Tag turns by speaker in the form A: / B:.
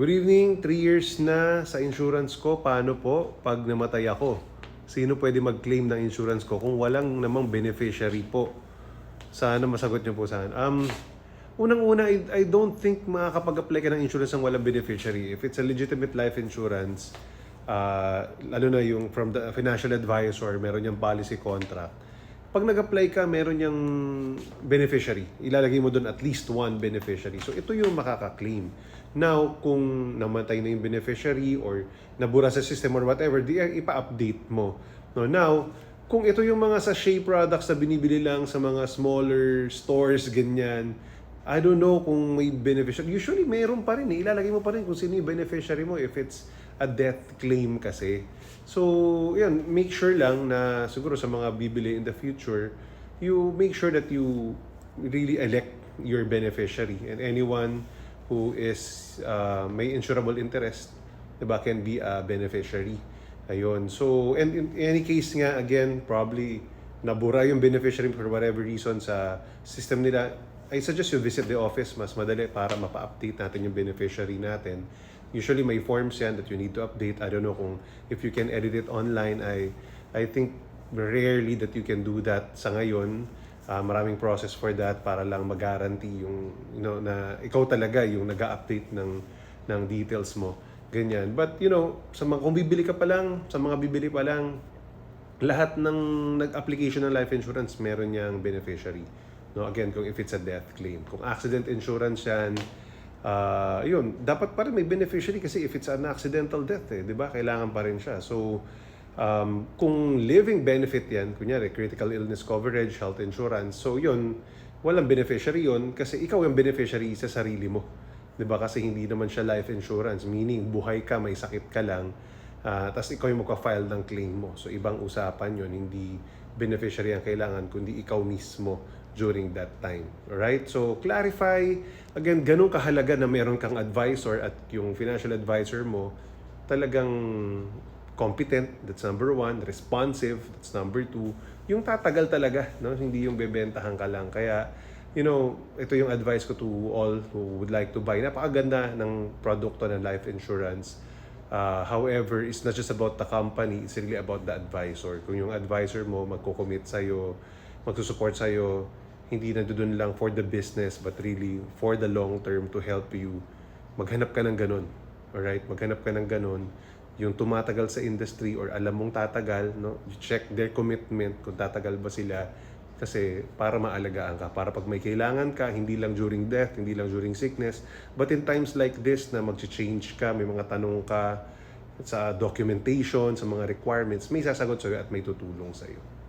A: Good evening, 3 years na sa insurance ko. Paano po pag namatay ako? Sino pwede mag-claim ng insurance ko kung walang namang beneficiary po? Sana masagot niyo po saan. Um, unang-una, I, I don't think makakapag-apply ka ng insurance ng walang beneficiary. If it's a legitimate life insurance, uh, lalo na yung from the financial advisor, meron yung policy contract. Pag nag-apply ka, meron yung beneficiary. Ilalagay mo doon at least one beneficiary. So, ito yung makaka-claim. Now, kung namatay na yung beneficiary or nabura sa system or whatever, di ipa-update mo. No, now, kung ito yung mga sachet products na binibili lang sa mga smaller stores, ganyan, I don't know kung may beneficiary. Usually, meron pa rin. Eh. Ilalagay mo pa rin kung sino yung beneficiary mo if it's a death claim kasi. So, yan, make sure lang na siguro sa mga bibili in the future, you make sure that you really elect your beneficiary and anyone who is uh, may insurable interest, 'di ba, can be a beneficiary. Ayun. So, and in any case nga again, probably nabura yung beneficiary for whatever reason sa system nila. I suggest you visit the office mas madali para mapa-update natin yung beneficiary natin. Usually may forms yan that you need to update. I don't know kung if you can edit it online. I I think rarely that you can do that sa ngayon. Ah, maraming process for that para lang mag-guarantee yung you know na ikaw talaga yung nag-update ng ng details mo. Ganyan. But you know, sa mga kung bibili ka pa lang, sa mga bibili pa lang, lahat ng nag-application ng life insurance meron niyang beneficiary. No, again, kung if it's a death claim. Kung accident insurance yan, ah yun, dapat pa rin may beneficiary kasi if it's an accidental death, eh, di ba? Kailangan pa rin siya. So, um, kung living benefit yan, kunyari, critical illness coverage, health insurance, so yun, walang beneficiary yun kasi ikaw yung beneficiary sa sarili mo. 'Di ba Kasi hindi naman siya life insurance, meaning buhay ka, may sakit ka lang, ah tapos ikaw yung magka-file ng claim mo. So, ibang usapan yun, hindi beneficiary ang kailangan, kundi ikaw mismo during that time. Alright? So, clarify, again, ganun kahalaga na meron kang advisor at yung financial advisor mo talagang competent, that's number one, responsive, that's number two, yung tatagal talaga, no? hindi yung bebentahan ka lang. Kaya, you know, ito yung advice ko to all who would like to buy. Napakaganda ng produkto ng life insurance. Uh, however, it's not just about the company, it's really about the advisor. Kung yung advisor mo magko-commit sa'yo, magsusupport sa'yo, hindi na doon lang for the business, but really for the long term to help you, maghanap ka ng ganun. Alright? Maghanap ka ng ganun. Yung tumatagal sa industry or alam mong tatagal, no? You check their commitment kung tatagal ba sila kasi para maalagaan ka. Para pag may kailangan ka, hindi lang during death, hindi lang during sickness, but in times like this na mag-change ka, may mga tanong ka sa documentation, sa mga requirements, may sasagot sa'yo at may tutulong sa'yo.